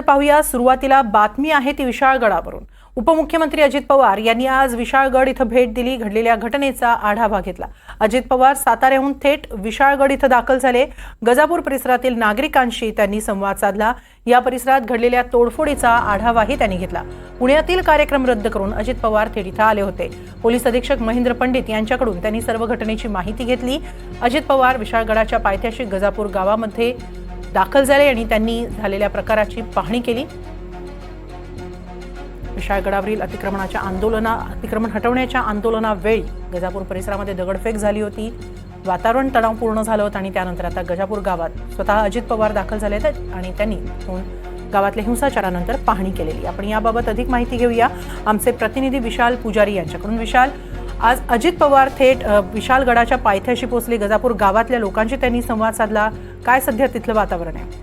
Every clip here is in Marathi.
पाहूया सुरुवातीला बातमी आहे ती विशाळगडावरून. उपमुख्यमंत्री अजित पवार यांनी आज विशाळगड इथं भेट दिली घडलेल्या घटनेचा आढावा घेतला. अजित पवार साताऱ्याहून थेट विशाळगड इथं दाखल झाले. गजापूर परिसरातील नागरिकांशी त्यांनी संवाद साधला. या परिसरात घडलेल्या तोडफोडीचा आढावाही त्यांनी घेतला. पुण्यातील कार्यक्रम रद्द करून अजित पवार थेट इथं आले होते. पोलीस अधीक्षक महेंद्र पंडित यांच्याकडून त्यांनी सर्व घटनेची माहिती घेतली. अजित पवार विशाळगडाच्या पायथ्याशी गजापूर गावामध्ये दाखल झाले आणि त्यांनी झालेल्या प्रकाराची पाहणी केली. विशाळगडावरील अतिक्रमणाच्या आंदोलना अतिक्रमण हटवण्याच्या आंदोलनावेळी गजापूर परिसरामध्ये दगडफेक झाली होती. वातावरण तणावपूर्ण झालं होतं आणि त्यानंतर आता गजापूर गावात स्वतः अजित पवार दाखल झाले आहेत आणि त्यांनी गावातल्या हिंसाचारानंतर पाहणी केलेली. आपण याबाबत अधिक माहिती घेऊया. आमचे प्रतिनिधी विशाल पुजारी यांच्याकडून. विशाल आज अजित पवार थेट विशाल गडाच्या पायथ्याशी पोहोचले. गजापूर गावातल्या लोकांशी त्यांनी संवाद साधला. काय सध्या तिथलं वातावरण आहे?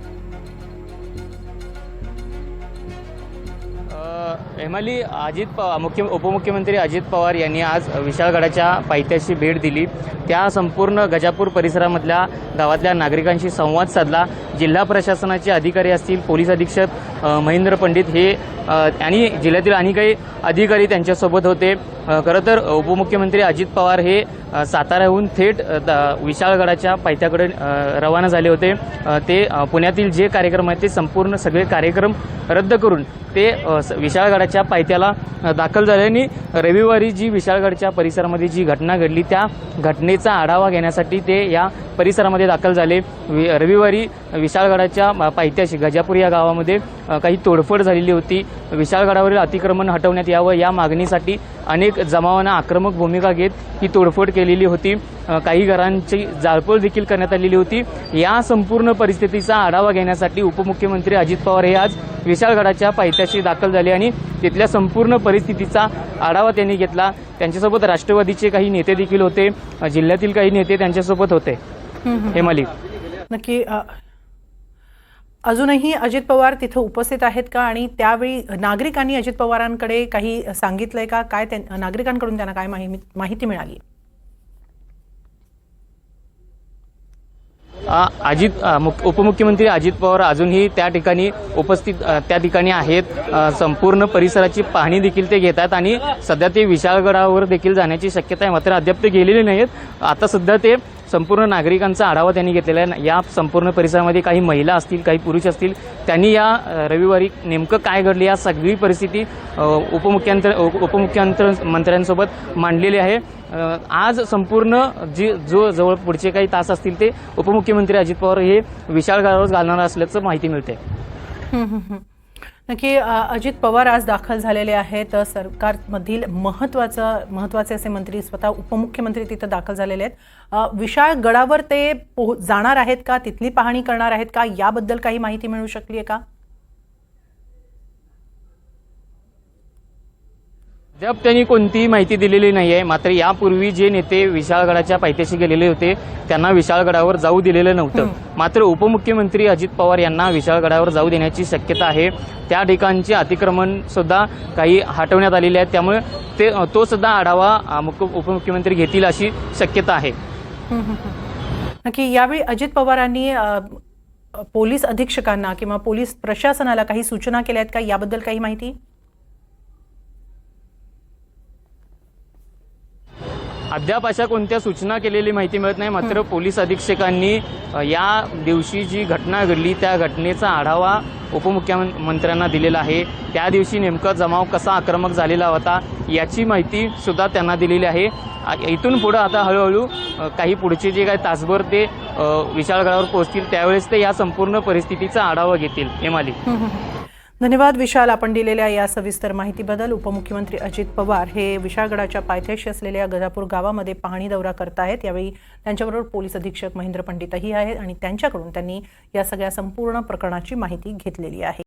हेमाली अजित पवार मुख्य उपमुख्यमंत्री अजित पवार यांनी आज विशाळगडाच्या पायथ्याशी भेट दिली. त्या संपूर्ण गजापूर परिसरामधल्या गावातल्या नागरिकांशी संवाद साधला. जिल्हा प्रशासनाचे अधिकारी असतील पोलीस अधीक्षक महेंद्र पंडित हे आणि जिल्ह्यातील आणि काही अधिकारी त्यांच्यासोबत होते. खरं तर उपमुख्यमंत्री अजित पवार हे साताऱ्याहून थेट द- विशाळगडाच्या पायथ्याकडे रवाना झाले होते. ते पुण्यातील जे कार्यक्रम आहेत ते संपूर्ण सगळे कार्यक्रम रद्द करून ते स- विशाळगडाच्या पायथ्याला दाखल झाले. आणि रविवारी जी विशाळगडच्या परिसरामध्ये जी घटना घडली त्या घटनेचा आढावा घेण्यासाठी ते या परिसरामध्ये दाखल झाले. वि- रविवारी विशाळगडाच्या पायथ्याशी गजापूर या गावामध्ये काही तोडफोड झालेली होती. विशाळगडावरील अतिक्रमण हटवण्यात यावं या मागणीसाठी अनेक जमावांना आक्रमक भूमिका घेत ही तोडफोड केलेली होती. काही घरांची जाळपोळ देखील करण्यात आलेली होती. या संपूर्ण परिस्थितीचा आढावा घेण्यासाठी उपमुख्यमंत्री अजित पवार हे आज विशाळगडाच्या पायथ्याशी दाखल झाले आणि तिथल्या संपूर्ण परिस्थितीचा आढावा त्यांनी घेतला. त्यांच्यासोबत राष्ट्रवादीचे काही नेते देखील होते. जिल्ह्यातील काही नेते त्यांच्यासोबत होते. हेमाली नक्की अजूनही अजित पवार तिथं उपस्थित आहेत का? आणि त्यावेळी नागरिकांनी अजित पवारांकडे काही सांगितलंय का? काय नागरिकांकडून त्यांना काय माहि- माहिती मिळाली? अजित उपमुख्यमंत्री अजित पवार अजूनही त्या ठिकाणी उपस्थित त्या ठिकाणी आहेत. संपूर्ण परिसराची पाहणी देखील ते घेतात आणि सध्या ते विशाळगडावर देखील जाण्याची शक्यता आहे. मात्र अद्याप ते गेलेले नाहीत. आता सध्या ते संपूर्ण नागरिकांचा आढावा त्यांनी घेतलेला आहे. या संपूर्ण परिसरामध्ये काही महिला असतील काही पुरुष असतील त्यांनी या रविवारी नेमकं काय घडलं या सगळी परिस्थिती अ, उपमुख्यमंत्री मंत्र्यांसोबत मांडलेली आहे. आज संपूर्ण जी जो जवळ पुढचे काही तास असतील ते उपमुख्यमंत्री अजित पवार हे विशाळ गाळावर घालणार असल्याचं माहिती मिळते नक्की अजित पवार आज दाखल झालेले आहेत. सरकारमधील महत्वाचं महत्त्वाचे असे मंत्री स्वतः उपमुख्यमंत्री तिथं दाखल झालेले आहेत. विशाळ गडावर ते पोह जाणार आहेत का? तिथली पाहणी करणार आहेत का? याबद्दल काही माहिती मिळू शकली आहे का? अद्याप त्यांनी कोणतीही माहिती दिलेली नाही आहे मात्र यापूर्वी जे नेते विशाळगडाच्या पायथ्याशी गेलेले होते त्यांना विशाळगडावर जाऊ दिलेलं नव्हतं. मात्र उपमुख्यमंत्री अजित पवार यांना विशाळगडावर जाऊ देण्याची शक्यता आहे. त्या ठिकाणचे अतिक्रमण सुद्धा काही हटवण्यात आलेले आहेत. त्यामुळे ते तो सुद्धा आढावा उपमुख्यमंत्री घेतील अशी शक्यता आहे. नक्की यावेळी अजित पवारांनी पोलीस अधीक्षकांना किंवा पोलीस प्रशासनाला काही सूचना केल्या आहेत का? याबद्दल काही माहिती? अद्याप अशा कोणत्या सूचना केलेली माहिती मिळत नाही. मात्र पोलीस अधीक्षकांनी या दिवशी जी घटना घडली त्या घटनेचा आढावा उपमुख्यमंत्र्यांना दिलेला आहे. त्या दिवशी नेमका जमाव कसा आक्रमक झालेला होता याची माहिती सुद्धा त्यांना दिलेली आहे. इथून पुढं आता हळूहळू काही पुढचे जे काही तासभर ते विशाळगडावर पोहोचतील त्यावेळेस ते या संपूर्ण परिस्थितीचा आढावा घेतील. हेमाली धन्यवाद विशाल. आपण दिलेल्या या सविस्तर माहितीबद्दल उपमुख्यमंत्री अजित पवार हे विशाळगडाच्या पायथ्याशी असलेल्या गजापूर गावामध्ये पाहणी दौरा करतायत यावेळी त्यांच्याबरोबर पोलीस अधीक्षक महेंद्र पंडितही आहेत आणि त्यांच्याकडून त्यांनी या सगळ्या संपूर्ण प्रकरणाची माहिती घेतलेली आहे.